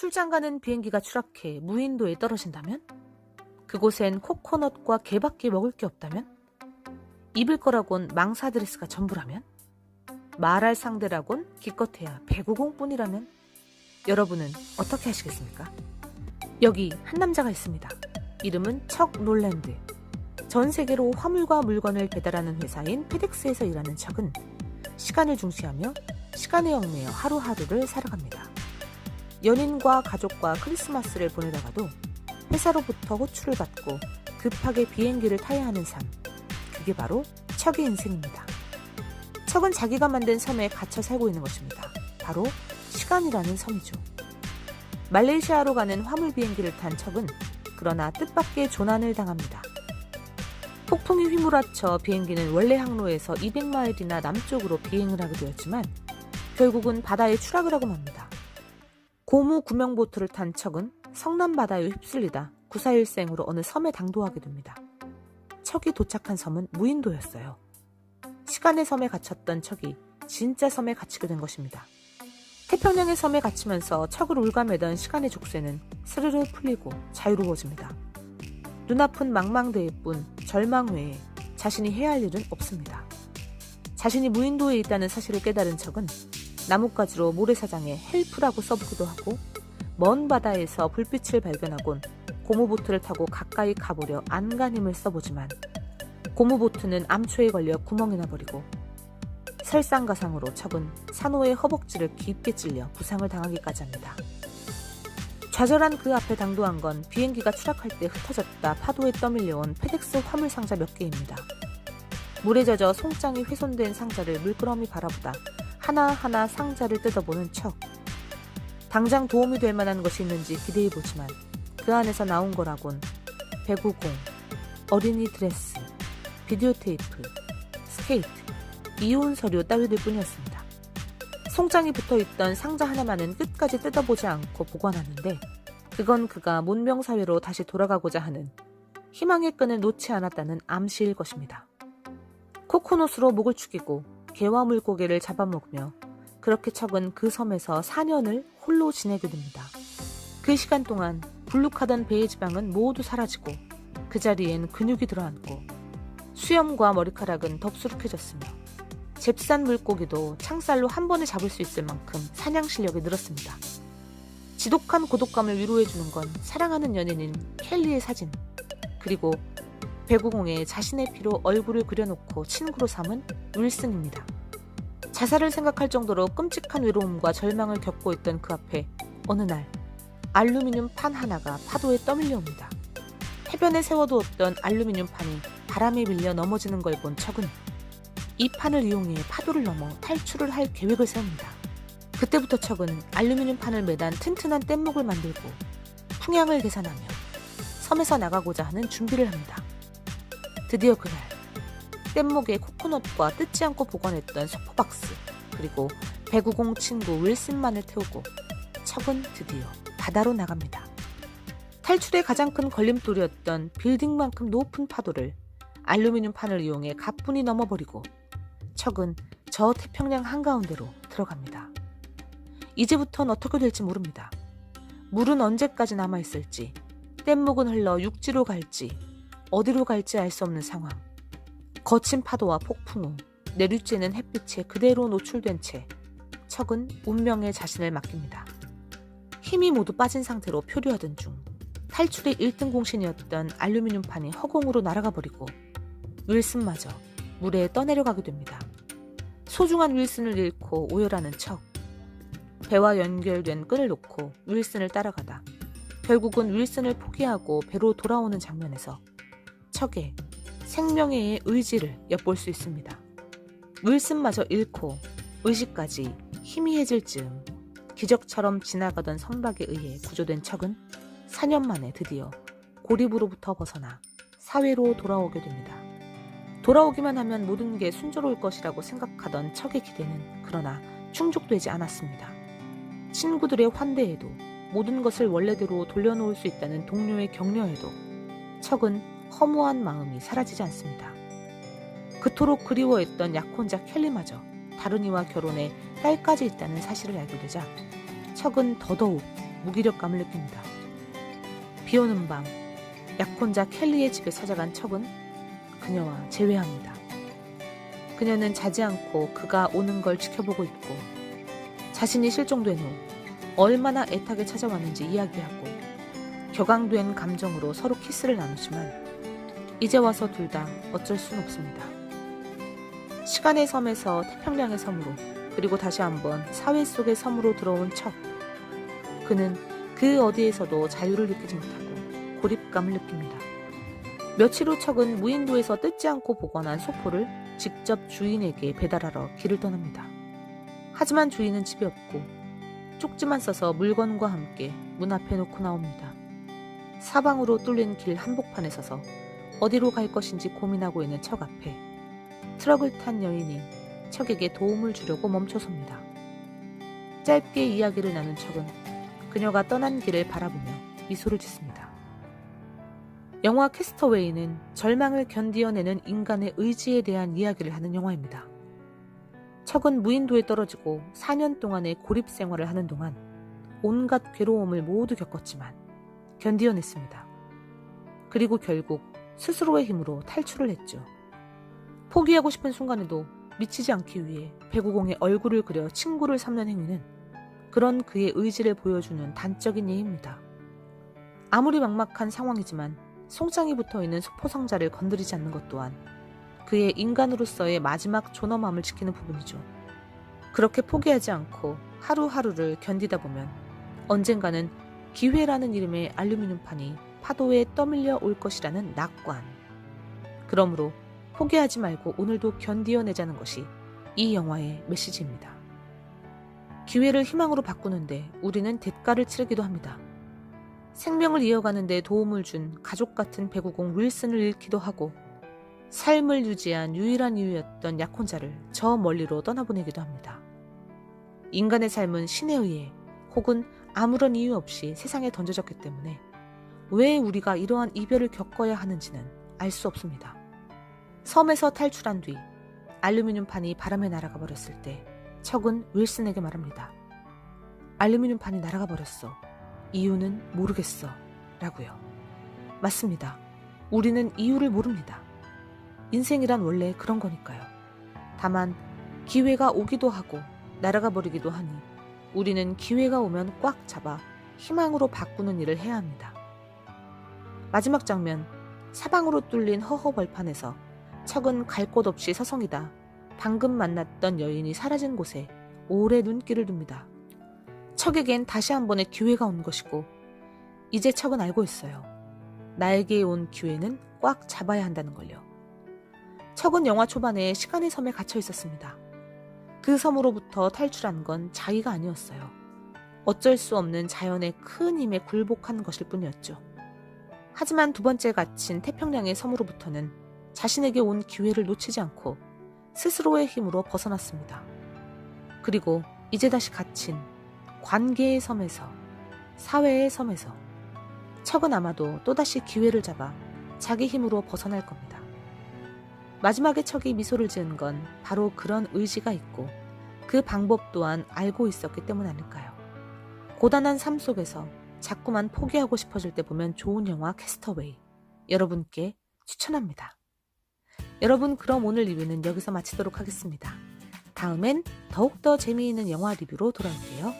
출장 가는 비행기가 추락해 무인도에 떨어진다면? 그곳엔 코코넛과 개밖에 먹을 게 없다면? 입을 거라곤 망사 드레스가 전부라면? 말할 상대라곤 기껏해야 배구공뿐이라면? 여러분은 어떻게 하시겠습니까? 여기 한 남자가 있습니다. 이름은 척 롤랜드. 전 세계로 화물과 물건을 배달하는 회사인 페덱스에서 일하는 척은 시간을 중시하며 시간에 얽매여 하루하루를 살아갑니다. 연인과 가족과 크리스마스를 보내다가도 회사로부터 호출을 받고 급하게 비행기를 타야 하는 삶. 그게 바로 척의 인생입니다. 척은 자기가 만든 섬에 갇혀 살고 있는 것입니다. 바로 시간이라는 섬이죠. 말레이시아로 가는 화물 비행기를 탄 척은 그러나 뜻밖의 조난을 당합니다. 폭풍이 휘몰아쳐 비행기는 원래 항로에서 200마일이나 남쪽으로 비행을 하게 되었지만 결국은 바다에 추락을 하고 맙니다. 고무 구명보트를 탄 척은 성남 바다에 휩쓸리다 구사일생으로 어느 섬에 당도하게 됩니다. 척이 도착한 섬은 무인도였어요. 시간의 섬에 갇혔던 척이 진짜 섬에 갇히게 된 것입니다. 태평양의 섬에 갇히면서 척을 울감매던 시간의 족쇄는 스르르 풀리고 자유로워집니다. 눈앞은 망망대해 뿐 절망 외에 자신이 해야 할 일은 없습니다. 자신이 무인도에 있다는 사실을 깨달은 척은 나뭇가지로 모래사장에 헬프라고 써보기도 하고 먼 바다에서 불빛을 발견하곤 고무보트를 타고 가까이 가보려 안간힘을 써보지만 고무보트는 암초에 걸려 구멍이 나버리고 설상가상으로 척은 산호의 허벅지를 깊게 찔려 부상을 당하기까지 합니다. 좌절한 그 앞에 당도한 건 비행기가 추락할 때 흩어졌다 파도에 떠밀려온 페덱스 화물 상자 몇 개입니다. 물에 젖어 송장이 훼손된 상자를 물끄러미 바라보다 하나하나 상자를 뜯어보는 척. 당장 도움이 될 만한 것이 있는지 기대해보지만 그 안에서 나온 거라곤 배구공, 어린이 드레스, 비디오 테이프, 스케이트, 이혼 서류 따위들 뿐이었습니다. 송장이 붙어 있던 상자 하나만은 끝까지 뜯어보지 않고 보관하는데 그건 그가 문명사회로 다시 돌아가고자 하는 희망의 끈을 놓지 않았다는 암시일 것입니다. 코코넛으로 목을 축이고 개와 물고기를 잡아먹으며 그렇게 척은 그 섬에서 4년을 홀로 지내게 됩니다. 그 시간 동안 불룩하던 배의 지방은 모두 사라지고 그 자리엔 근육이 들어앉고 수염과 머리카락은 덥수룩해졌으며 잽싼 물고기도 창살로 한 번에 잡을 수 있을 만큼 사냥 실력이 늘었습니다. 지독한 고독감을 위로해주는 건 사랑하는 연인인 켈리의 사진 그리고 배구공에 자신의 피로 얼굴을 그려놓고 친구로 삼은 윌슨입니다. 자살을 생각할 정도로 끔찍한 외로움과 절망을 겪고 있던 그 앞에 어느 날 알루미늄 판 하나가 파도에 떠밀려 옵니다. 해변에 세워두었던 알루미늄 판이 바람에 밀려 넘어지는 걸 본 척은 이 판을 이용해 파도를 넘어 탈출을 할 계획을 세웁니다. 그때부터 척은 알루미늄 판을 매단 튼튼한 뗏목을 만들고 풍향을 계산하며 섬에서 나가고자 하는 준비를 합니다. 드디어 그날 뗏목에 코코넛과 뜯지 않고 보관했던 소포박스 그리고 배구공 친구 윌슨만을 태우고 척은 드디어 바다로 나갑니다. 탈출의 가장 큰 걸림돌이었던 빌딩만큼 높은 파도를 알루미늄 판을 이용해 가뿐히 넘어버리고 척은 저 태평양 한가운데로 들어갑니다. 이제부턴 어떻게 될지 모릅니다. 물은 언제까지 남아있을지, 뗏목은 흘러 육지로 갈지, 어디로 갈지 알 수 없는 상황. 거친 파도와 폭풍 후 내리쬐는 햇빛에 그대로 노출된 채 척은 운명의 자신을 맡깁니다. 힘이 모두 빠진 상태로 표류하던 중 탈출의 1등 공신이었던 알루미늄 판이 허공으로 날아가 버리고 윌슨마저 물에 떠내려가게 됩니다. 소중한 윌슨을 잃고 오열하는 척. 배와 연결된 끈을 놓고 윌슨을 따라가다 결국은 윌슨을 포기하고 배로 돌아오는 장면에서 척의 생명의 의지를 엿볼 수 있습니다. 윌슨마저 잃고 의식까지 희미해질 즈음 기적처럼 지나가던 선박에 의해 구조된 척은 4년 만에 드디어 고립으로부터 벗어나 사회로 돌아오게 됩니다. 돌아오기만 하면 모든 게 순조로울 것이라고 생각하던 척의 기대는 그러나 충족되지 않았습니다. 친구들의 환대에도 모든 것을 원래대로 돌려놓을 수 있다는 동료의 격려에도 척은 허무한 마음이 사라지지 않습니다. 그토록 그리워했던 약혼자 켈리마저 다른 이와 결혼해 딸까지 있다는 사실을 알게 되자 척은 더더욱 무기력감을 느낍니다. 비 오는 밤 약혼자 켈리의 집에 찾아간 척은 그녀와 재회합니다. 그녀는 자지 않고 그가 오는 걸 지켜보고 있고 자신이 실종된 후 얼마나 애타게 찾아왔는지 이야기하고 격앙된 감정으로 서로 키스를 나누지만 이제 와서 둘 다 어쩔 수는 없습니다. 시간의 섬에서 태평양의 섬으로 그리고 다시 한번 사회 속의 섬으로 들어온 척 그는 그 어디에서도 자유를 느끼지 못하고 고립감을 느낍니다. 며칠 후 척은 무인도에서 뜯지 않고 보관한 소포를 직접 주인에게 배달하러 길을 떠납니다. 하지만 주인은 집에 없고 쪽지만 써서 물건과 함께 문 앞에 놓고 나옵니다. 사방으로 뚫린 길 한복판에 서서 어디로 갈 것인지 고민하고 있는 척 앞에 트럭을 탄 여인이 척에게 도움을 주려고 멈춰섭니다. 짧게 이야기를 나눈 척은 그녀가 떠난 길을 바라보며 미소를 짓습니다. 영화 캐스터웨이는 절망을 견디어내는 인간의 의지에 대한 이야기를 하는 영화입니다. 척은 무인도에 떨어지고 4년 동안의 고립 생활을 하는 동안 온갖 괴로움을 모두 겪었지만 견디어냈습니다. 그리고 결국 스스로의 힘으로 탈출을 했죠. 포기하고 싶은 순간에도 미치지 않기 위해 배구공의 얼굴을 그려 친구를 삼는 행위는 그런 그의 의지를 보여주는 단적인 예입니다. 아무리 막막한 상황이지만 송장이 붙어 있는 수포 상자를 건드리지 않는 것 또한 그의 인간으로서의 마지막 존엄함을 지키는 부분이죠. 그렇게 포기하지 않고 하루하루를 견디다 보면 언젠가는 기회라는 이름의 알루미늄판이 파도에 떠밀려 올 것이라는 낙관. 그러므로 포기하지 말고 오늘도 견디어내자는 것이 이 영화의 메시지입니다. 기회를 희망으로 바꾸는데 우리는 대가를 치르기도 합니다. 생명을 이어가는데 도움을 준 가족 같은 배구공 윌슨을 잃기도 하고 삶을 유지한 유일한 이유였던 약혼자를 저 멀리로 떠나보내기도 합니다. 인간의 삶은 신에 의해 혹은 아무런 이유 없이 세상에 던져졌기 때문에 왜 우리가 이러한 이별을 겪어야 하는지는 알 수 없습니다. 섬에서 탈출한 뒤 알루미늄 판이 바람에 날아가 버렸을 때 척은 윌슨에게 말합니다. 알루미늄 판이 날아가 버렸어. 이유는 모르겠어. 라고요. 맞습니다. 우리는 이유를 모릅니다. 인생이란 원래 그런 거니까요. 다만 기회가 오기도 하고 날아가 버리기도 하니 우리는 기회가 오면 꽉 잡아 희망으로 바꾸는 일을 해야 합니다. 마지막 장면, 사방으로 뚫린 허허 벌판에서 척은 갈 곳 없이 서성이다. 방금 만났던 여인이 사라진 곳에 오래 눈길을 둡니다. 척에겐 다시 한 번의 기회가 온 것이고, 이제 척은 알고 있어요. 나에게 온 기회는 꽉 잡아야 한다는 걸요. 척은 영화 초반에 시간의 섬에 갇혀 있었습니다. 그 섬으로부터 탈출한 건 자기가 아니었어요. 어쩔 수 없는 자연의 큰 힘에 굴복한 것일 뿐이었죠. 하지만 두 번째 갇힌 태평양의 섬으로부터는 자신에게 온 기회를 놓치지 않고 스스로의 힘으로 벗어났습니다. 그리고 이제 다시 갇힌 관계의 섬에서, 사회의 섬에서 척은 아마도 또다시 기회를 잡아 자기 힘으로 벗어날 겁니다. 마지막에 척이 미소를 지은 건 바로 그런 의지가 있고 그 방법 또한 알고 있었기 때문 아닐까요? 고단한 삶 속에서 자꾸만 포기하고 싶어질 때 보면 좋은 영화 캐스터웨이 여러분께 추천합니다. 여러분 그럼 오늘 리뷰는 여기서 마치도록 하겠습니다. 다음엔 더욱더 재미있는 영화 리뷰로 돌아올게요.